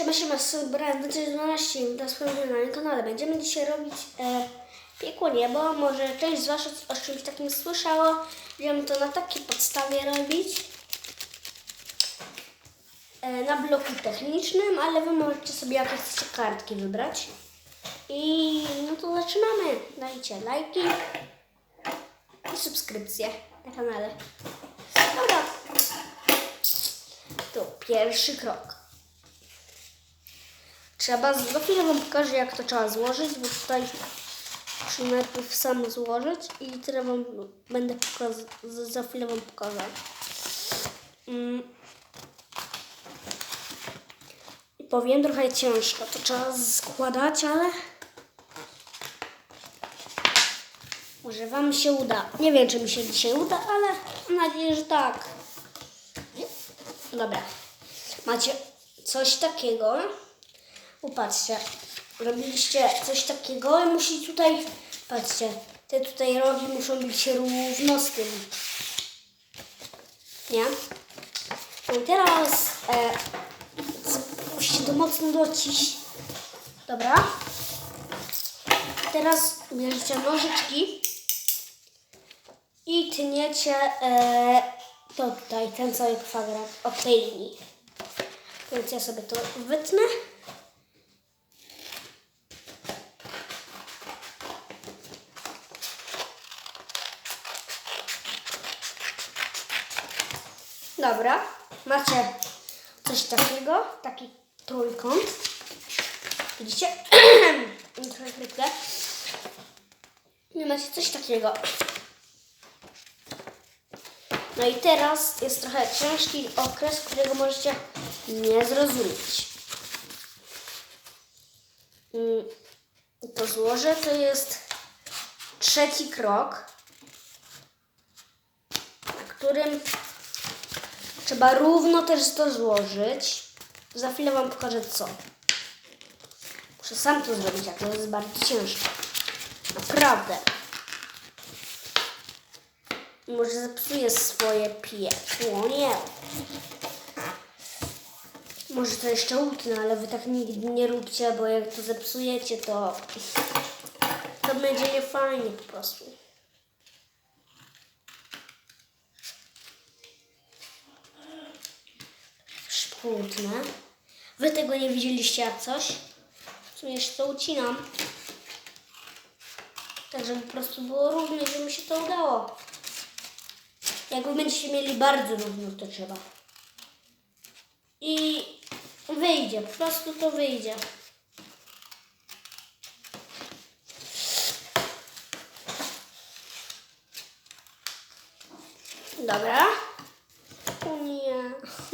Siema, siema, Brand 12 do sprawdzenia na moim kanale. Będziemy dzisiaj robić e, piekło niebo. Może część z Was o czymś takim słyszało. Będziemy to na takiej podstawie robić. E, na bloku technicznym, ale Wy możecie sobie jakieś kartki wybrać. I no to zaczynamy. Dajcie lajki i subskrypcje na kanale. Dobra. To pierwszy krok. Trzeba, za chwilę Wam pokażę jak to trzeba złożyć, bo tutaj muszę najpierw sam złożyć i tyle Wam będę pokazał, za, za chwilę Wam pokażę. Mm. I powiem trochę ciężko, to trzeba składać, ale może Wam się uda. Nie wiem, czy mi się dzisiaj uda, ale mam nadzieję, że tak. Dobra. Macie coś takiego. Popatrzcie. Robiliście coś takiego i musi tutaj, patrzcie, te tutaj rogi muszą być równo z tym. Nie? No i teraz e, musicie to mocno dociść. Dobra. Teraz bierzecie nożyczki i tniecie e, to tutaj, ten cały kwadrat od tej linii. Więc ja sobie to wytnę. Dobra, macie coś takiego, taki trójkąt. Widzicie? Trochę. Nie macie coś takiego. No i teraz jest trochę ciężki okres, którego możecie nie zrozumieć. Mm, To złożę, to jest trzeci krok, na którym trzeba równo też to złożyć. Za chwilę Wam pokażę co. Muszę sam to zrobić, jak to jest bardzo ciężko. Naprawdę. Może zepsuję swoje piekło, nie. Może to jeszcze utnę, ale wy tak nigdy nie róbcie, bo jak to zepsujecie, to to będzie niefajnie po prostu. Utnę. Wy tego nie widzieliście jak coś? W sumie jeszcze to ucinam. Tak, żeby po prostu było równo, żeby mi się to udało. Jak wy będziecie mieli bardzo równo, to trzeba. I wyjdzie, po prostu to wyjdzie. Dobra.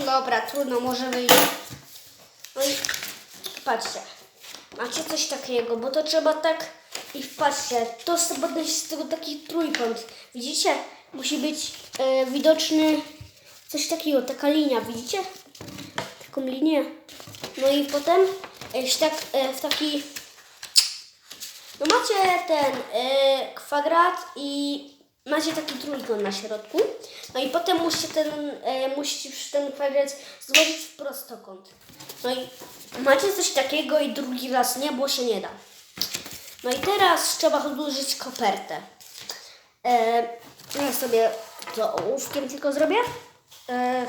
Dobra, trudno, może wyjdzie. No i patrzcie. Macie coś takiego, bo to trzeba tak i patrzcie, to trzeba dać z tego taki trójkąt. Widzicie? Musi być e, widoczny coś takiego, taka linia, widzicie? Taką linię. No i potem e, tak e, w taki no macie ten e, kwadrat i macie taki trójkąt na środku. No i potem musicie ten, e, przy ten kwadrat złożyć w prostokąt. No i macie coś takiego i drugi raz nie, bo się nie da. No i teraz trzeba odłożyć kopertę. E, ja sobie to ołówkiem tylko zrobię. E,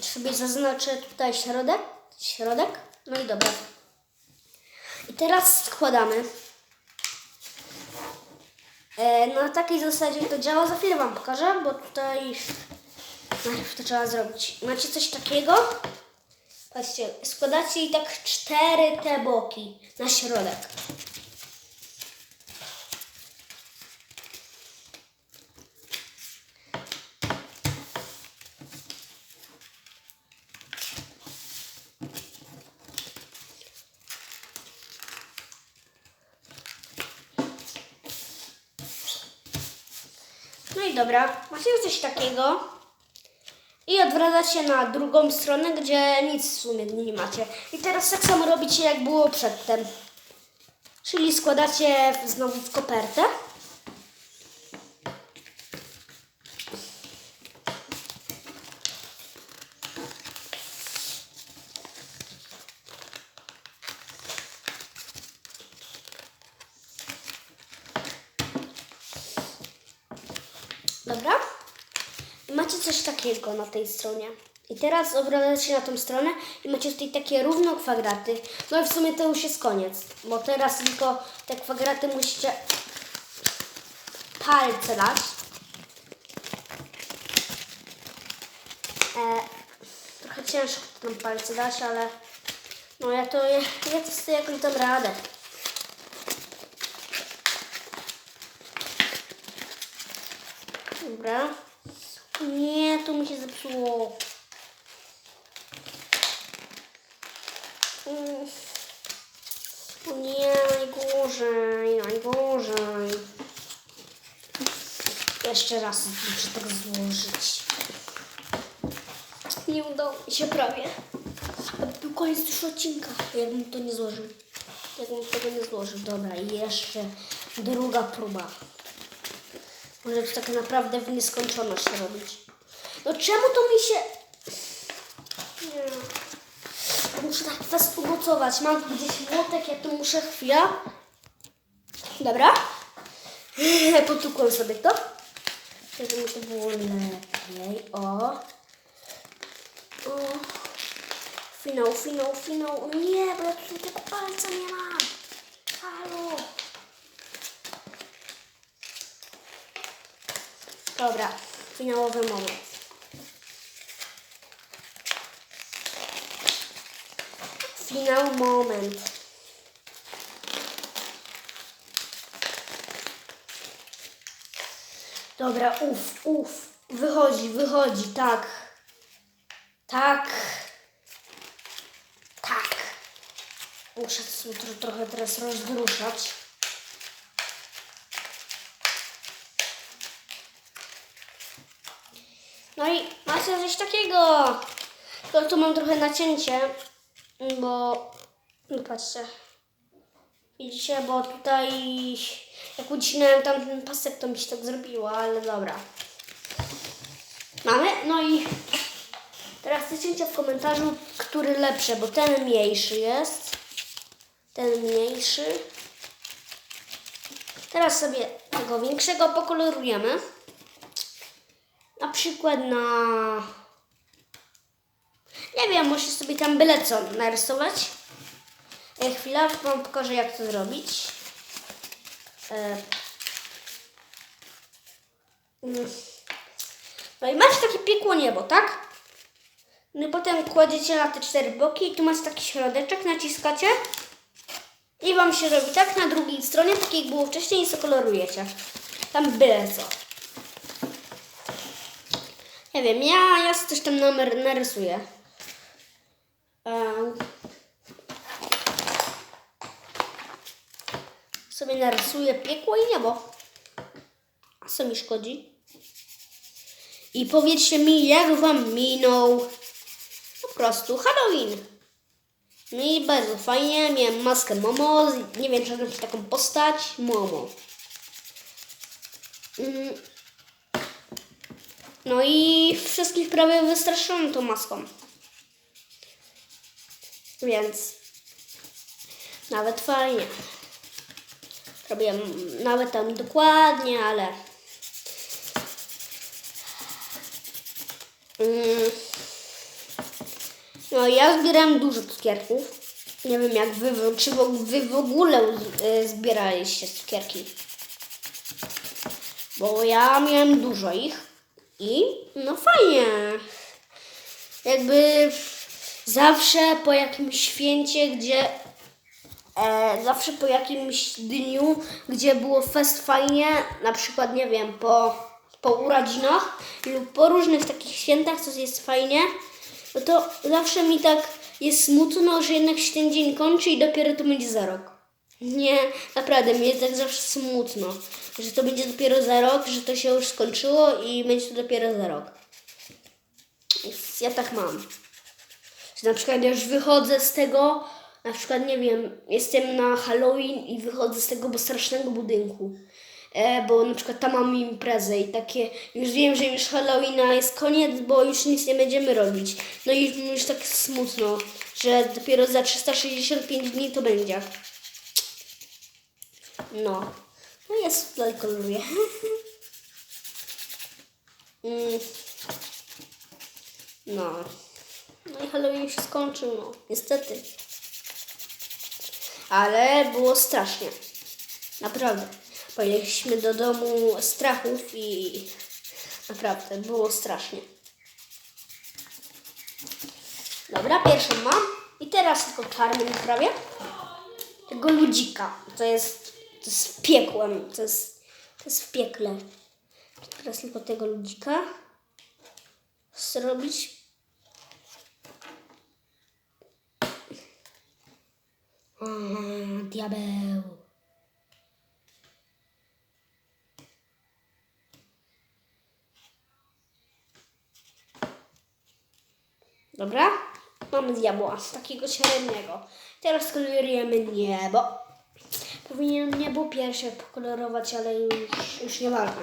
sobie zaznaczę tutaj środek. Środek. No i dobra. I teraz składamy. E, na takiej zasadzie to działa. Za chwilę Wam pokażę, bo tutaj najpierw to trzeba zrobić. Macie coś takiego? Patrzcie, składacie i tak cztery te boki na środek. I dobra, macie coś takiego. I odwracacie na drugą stronę, gdzie nic w sumie nie macie. I teraz tak samo robicie, jak było przedtem. Czyli składacie znowu w kopertę. Macie coś takiego na tej stronie. I teraz obracacie na tą stronę i macie tutaj takie równo kwadraty. No i w sumie to już jest koniec, bo teraz tylko te kwadraty musicie palce dać. E, trochę ciężko tam palce dać, ale no ja to, ja, ja to sobie jakoś dam radę. Dobra. Nie, tu mi się zepsuło. Mm. O nie, najgorzej, najgorzej. Jeszcze raz muszę tak złożyć. Nie udało mi się prawie. A był koniec już odcinka. Jakbym to nie złożył. Jakbym tego nie złożył. Dobra, jeszcze druga próba. Może to tak naprawdę w nieskończoność robić. No czemu to mi się... Nie. Muszę tak was ugotować. Mam gdzieś młotek, ja tu muszę chwila. Dobra. Potukłem sobie to. Żeby mi to było lepiej. O. O. Finał, finał, finał. O nie, bo ja tutaj tego palca nie mam. Dobra, finałowy moment. Finał moment. Dobra, uf, uf. Wychodzi, wychodzi, tak. Tak. Tak. Muszę tro- trochę teraz rozdruszać. No i macie coś takiego. To tu mam trochę nacięcie, bo no patrzcie. Widzicie, bo tutaj jak ucinałem tam ten pasek, to mi się tak zrobiło, ale dobra. Mamy? No i teraz nacięcie w komentarzu, który lepszy, bo ten mniejszy jest. Ten mniejszy. Teraz sobie tego większego pokolorujemy. Na przykład na... Nie wiem, muszę sobie tam byle co narysować. E, chwila, wam pokażę jak to zrobić. E, mm. No i macie takie piekło niebo, tak? No i potem kładziecie na te cztery boki i tu macie taki środeczek, naciskacie i wam się robi tak na drugiej stronie, tak jak było wcześniej i zakolorujecie. Tam byle co. Nie wiem, ja, ja coś tam numer narysuję. Em, sobie narysuję piekło i niebo. A co mi szkodzi? I powiedzcie mi, jak wam minął po prostu Halloween. No i bardzo fajnie, miałem maskę Momo, nie wiem, czy taką postać, Momo. Mm. No i wszystkich prawie wystraszyłem tą maską. Więc nawet fajnie. Robiłem nawet tam dokładnie, ale mm. no ja zbierałem dużo cukierków. Nie wiem jak wy, czy wy w ogóle y, zbieraliście cukierki. Bo ja miałem dużo ich i no fajnie. Jakby zawsze po jakimś święcie, gdzie e, zawsze po jakimś dniu, gdzie było fest fajnie, na przykład nie wiem, po, po urodzinach lub po różnych takich świętach, co jest fajnie, no to zawsze mi tak jest smutno, że jednak się ten dzień kończy i dopiero to będzie za rok. Nie, naprawdę, mi jest tak zawsze smutno, że to będzie dopiero za rok, że to się już skończyło i będzie to dopiero za rok. Ja tak mam. Że na przykład ja już wychodzę z tego, na przykład nie wiem, jestem na Halloween i wychodzę z tego strasznego budynku. E, bo na przykład tam mam imprezę i takie, już wiem, że już Halloweena jest koniec, bo już nic nie będziemy robić. No i już tak smutno, że dopiero za 365 dni to będzie. No. No jest tutaj koloruję. mm. No. No i Halloween się skończył, no. Niestety. Ale było strasznie. Naprawdę. Pojechaliśmy do domu strachów i naprawdę było strasznie. Dobra, pierwszą mam. I teraz tylko czarny naprawię. Tego ludzika. To jest, to jest piekłem. To jest, to jest w piekle. Teraz tylko tego ludzika zrobić. Diabeł. Dobra, mamy diabła, takiego średniego. Teraz kolorujemy niebo. Powinienem niebo pierwsze pokolorować, ale już, już nie ważne.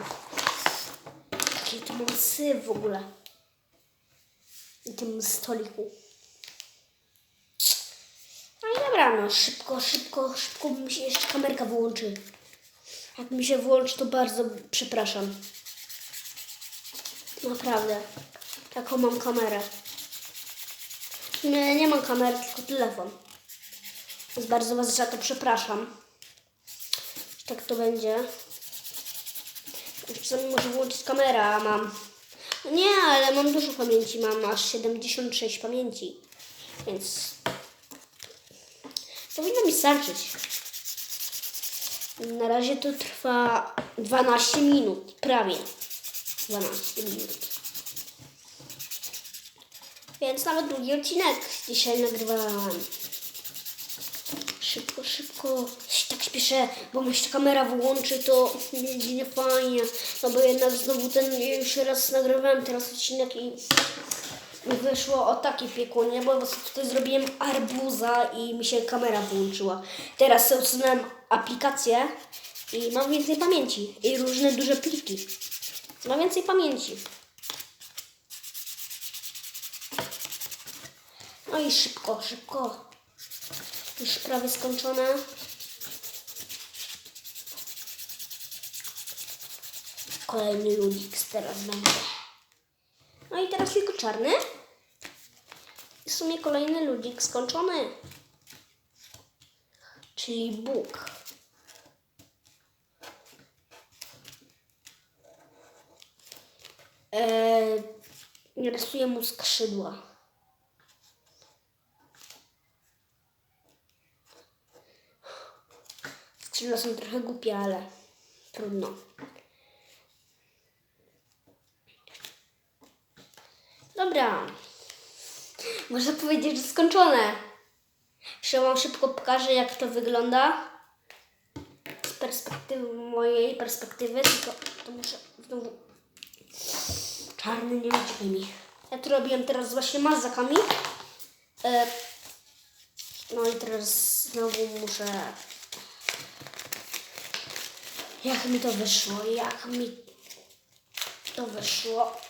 Jaki tu mam syf w ogóle. Na tym stoliku. No i dobra, no szybko, szybko, szybko mi się jeszcze kamerka wyłączy. Jak mi się włączy, to bardzo przepraszam. Naprawdę. Taką mam kamerę. Nie, nie mam kamery, tylko telefon. Więc bardzo Was za to przepraszam. Tak to będzie. Czasami muszę włączyć kamerę, a mam. No nie, ale mam dużo pamięci. Mam aż 76 pamięci. Więc powinno mi starczyć. Na razie to trwa 12 minut. Prawie 12 minut. Więc nawet drugi odcinek dzisiaj nagrywałem. Szybko, szybko. Się śpieszę, bo mi się kamera wyłączy, to będzie nie fajnie. No bo jednak znowu ten, już raz nagrywałem teraz odcinek i wyszło o takie piekło, nie? Bo tutaj zrobiłem arbuza i mi się kamera wyłączyła. Teraz sobie usunąłem aplikację i mam więcej pamięci. I różne duże pliki. Mam więcej pamięci. No i szybko, szybko. Już prawie skończone. Kolejny ludzik teraz będzie. No i teraz tylko czarny. I w sumie kolejny ludzik skończony. Czyli Bóg. Eee, rysuję mu skrzydła. Skrzydła są trochę głupie, ale trudno. Dobra. Można powiedzieć, że skończone. Jeszcze wam szybko pokażę, jak to wygląda. Z perspektywy mojej perspektywy, tylko to muszę znowu... Czarny nie uciekaj mi. Ja to robiłem teraz właśnie mazakami. E, no i teraz znowu muszę jak mi to wyszło? Jak mi to wyszło?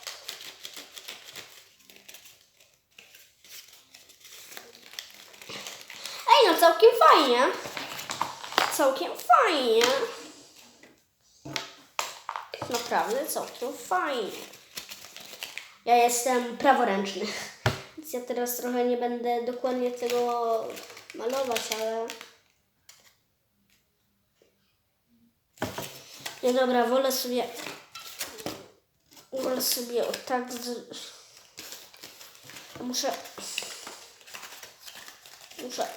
Całkiem fajnie. Całkiem fajnie. Naprawdę całkiem fajnie. Ja jestem praworęczny. Więc ja teraz trochę nie będę dokładnie tego malować, ale... Nie dobra, wolę sobie. Wolę sobie o tak. Muszę. Muszę.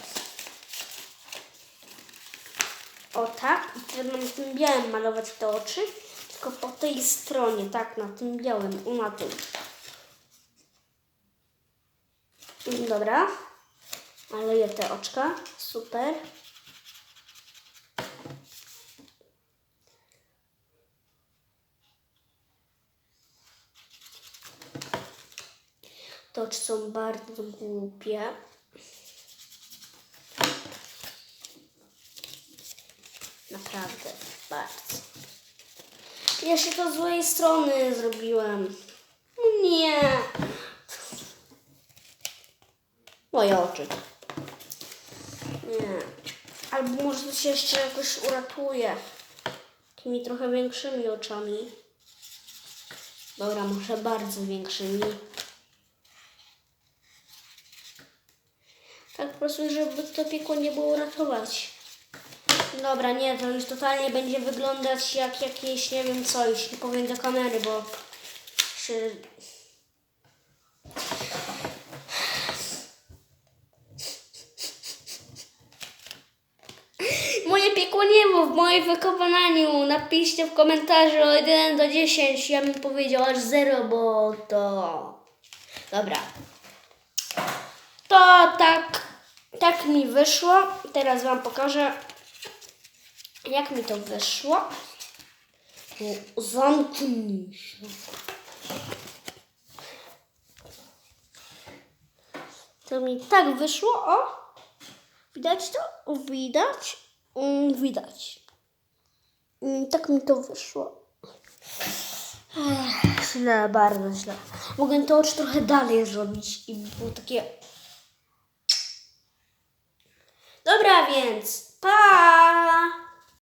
O tak. I teraz na tym białym malować te oczy. Tylko po tej stronie, tak, na tym białym, o, na tym. Dobra. Maleję te oczka. Super. Te oczy są bardzo głupie. Naprawdę, bardzo. Ja się to z złej strony zrobiłem. No nie. Moje oczy. Nie. Albo może to się jeszcze jakoś uratuje. Takimi trochę większymi oczami. Dobra, może bardzo większymi. Tak po prostu, żeby to piekło nie było ratować. Dobra, nie, to już totalnie będzie wyglądać jak jakieś, nie wiem co, już nie powiem do kamery, bo się... Moje piekło nie było w moim wykonaniu. Napiszcie w komentarzu od 1 do 10. Ja bym powiedział aż 0, bo to... Dobra. To tak, tak mi wyszło. Teraz Wam pokażę, jak mi to wyszło. O, Zamknij się. To mi tak wyszło, o. Widać to? Widać? Mm, widać. Mm, Tak mi to wyszło. Ech, źle, bardzo źle. Mogę to oczy trochę dalej zrobić i by było takie... Dobra, więc pa!